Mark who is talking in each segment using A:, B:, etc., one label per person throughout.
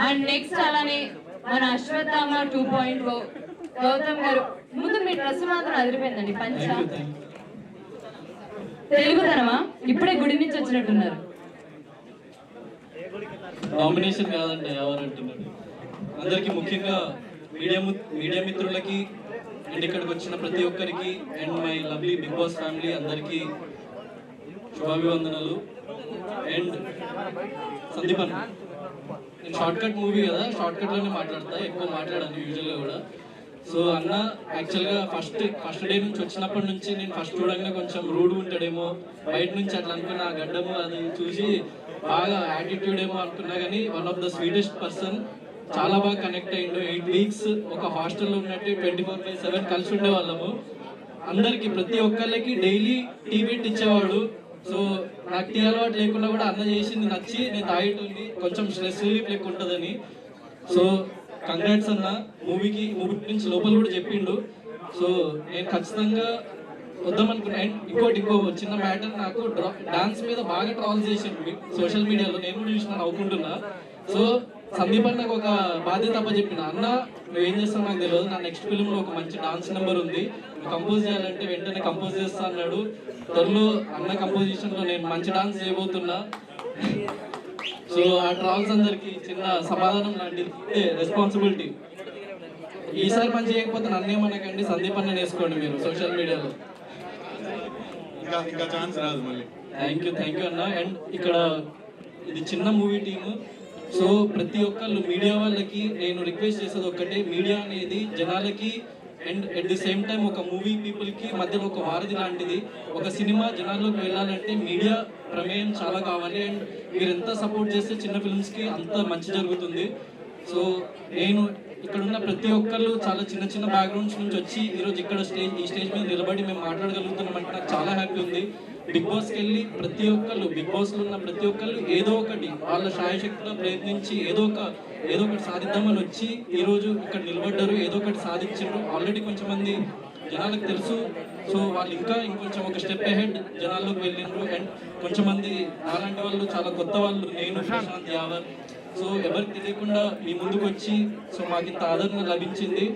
A: And next అలానే మన Ashwatthama two point oh, Gautam గారు ముందు మీ డ్రెస్ మాత్రం అదిరిపోయిందండి పంచ. తెలుగుతనమా? ఇప్పుడే గుడి నుంచి వచ్చినట్టున్నారు.
B: నామినేషన్ కాదండి ఎవరు అంటున్నారు? అందరికీ ముఖ్యంగా మీడియా మీడియా మిత్రులకి అండ్ ఇక్కడికి వచ్చిన ప్రతి ఒక్కరికి and my lovely Bigg Boss family అందరికీ శుభాభివందనలు. అండ్ సందీపన్ నేను షార్ట్ కట్ మూవీ కదా షార్ట్ కట్లోనే మాట్లాడతా ఎక్కువ మాట్లాడాను యూజువల్గా కూడా. సో అన్న యాక్చువల్గా ఫస్ట్ ఫస్ట్ డే నుంచి వచ్చినప్పటి నుంచి నేను ఫస్ట్ చూడగానే కొంచెం రూడ్ ఉంటాడేమో బయట నుంచి అట్లా అనుకున్న ఆ గడ్డము అది చూసి బాగా యాటిట్యూడ్ ఏమో అనుకున్నా కానీ one of the sweetest person చాలా బాగా కనెక్ట్ అయ్యిండు ఎయిట్ వీక్స్ ఒక హాస్టల్లో ఉన్నట్టు ట్వంటీ ఫోర్ బై సెవెన్ కలిసి ఉండే వాళ్ళము అందరికి ప్రతి ఒక్కళ్ళకి డైలీ టీ పెట్టి ఇచ్చేవాడు సో నాకు టీ అలవాటు లేకుండా కూడా అన్న చేసింది నచ్చి నేను తాగేటోని కొంచెం స్ట్రెస్ రిలీఫ్ లెక్క ఉంటుందని. సో కంగ్రాట్స్ అన్న. మూవీకి మూవీ నుంచి లోపల కూడా చెప్పిండు. సో నేను ఖచ్చితంగా వద్దామనుకున్నా. అండ్ ఇంకోటి ఇంకో చిన్న మ్యాటర్ నాకు డాన్స్ మీద బాగా ట్రాల్ చేసింది సోషల్ మీడియాలో. నేను కూడా చూసిన నవ్వుకుంటున్నా. సో సందీప్ అన్నకు ఒక బాధ్యత అప్ప చెప్పిన అన్న నువ్వేం చేస్తావు నాకు తెలియదు నా నెక్స్ట్ ఫిల్మ్లో ఒక మంచి డాన్స్ నెంబర్ ఉంది. కంపోజ్ చేయాలంటే వెంటనే కంపోజ్ చేస్తా అన్నాడు. త్వరలో అన్న కంపోజిషన్లో నేను మంచి డాన్స్ చేయబోతున్నా. సో ఆ ట్రాల్స్ అందరికి చిన్న సమాధానం లాంటిది రెస్పాన్సిబిలిటీ ఈసారి మంచి చేయకపోతే నన్నేమనకండి సందీప్ అన్న వేసుకోండి మీరు సోషల్ మీడియాలో
C: ఇంకా ఇంకా ఛాన్స్ రాదు మళ్ళీ.
B: థ్యాంక్ యూ థ్యాంక్ యూ అన్న. అండ్ ఇక్కడ ఇది చిన్న మూవీ టీము సో ప్రతి ఒక్కళ్ళు మీడియా వాళ్ళకి నేను రిక్వెస్ట్ చేసేది ఒక్కటే మీడియా అనేది జనాలకి and at the same time ఒక మూవీ పీపుల్కి మధ్యలో ఒక వారధి లాంటిది. ఒక సినిమా జనాల్లోకి వెళ్ళాలంటే మీడియా ప్రమేయం చాలా కావాలి అండ్ మీరు ఎంత సపోర్ట్ చేస్తే చిన్న ఫిల్మ్స్కి అంత మంచి జరుగుతుంది. సో నేను ఇక్కడ ఉన్న ప్రతి ఒక్కళ్ళు చాలా చిన్న చిన్న బ్యాక్గ్రౌండ్స్ నుంచి వచ్చి ఈరోజు ఇక్కడ స్టేజ్ ఈ స్టేజ్ మీద నిలబడి మేము మాట్లాడగలుగుతున్నాం అంటే నాకు చాలా హ్యాపీ ఉంది. బిగ్ బాస్కి వెళ్ళి ప్రతి ఒక్కళ్ళు బిగ్ బాస్లో ఉన్న ప్రతి ఒక్కళ్ళు ఏదో ఒకటి వాళ్ళ సాయశక్తిలో ప్రయత్నించి ఏదో ఒక ఏదో ఒకటి సాధిద్దామని వచ్చి ఈరోజు ఇక్కడ నిలబడ్డారు ఏదో ఒకటి సాధించారు. ఆల్రెడీ కొంచెం మంది జనాలకు తెలుసు. సో వాళ్ళు ఇంకా ఇంకొంచెం ఒక స్టెప్ అహెడ్ జనాల్లోకి వెళ్ళిండ్రు. అండ్ కొంచెం మంది అలాంటి వాళ్ళు చాలా కొత్త వాళ్ళు. నేను ప్రశాంత్ యావర్ సో ఎవరికి తెలియకుండా మీ ముందుకు వచ్చి సో మాకు ఇంత ఆదరణ లభించింది.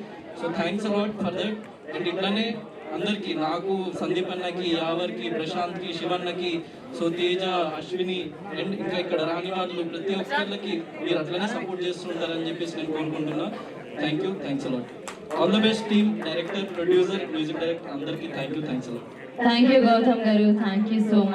B: So thanks a lot for that and ఇట్లానే అందరికి నాకు సందీప్ అన్నకి యావర్కి ప్రశాంత్కి శివన్నకి సో తేజ అశ్విని అండ్ ఇంకా ఇక్కడ రాని వాళ్ళు ప్రతి ఒక్కరికి మీరు అట్లనే సపోర్ట్ చేస్తుంటారని చెప్పేసి నేను కోరుకుంటున్నా. Thank you thanks a lot all the best team director producer music director అందరికీ thank you thanks a lot
A: thank you Gautam గారు. Thank you so much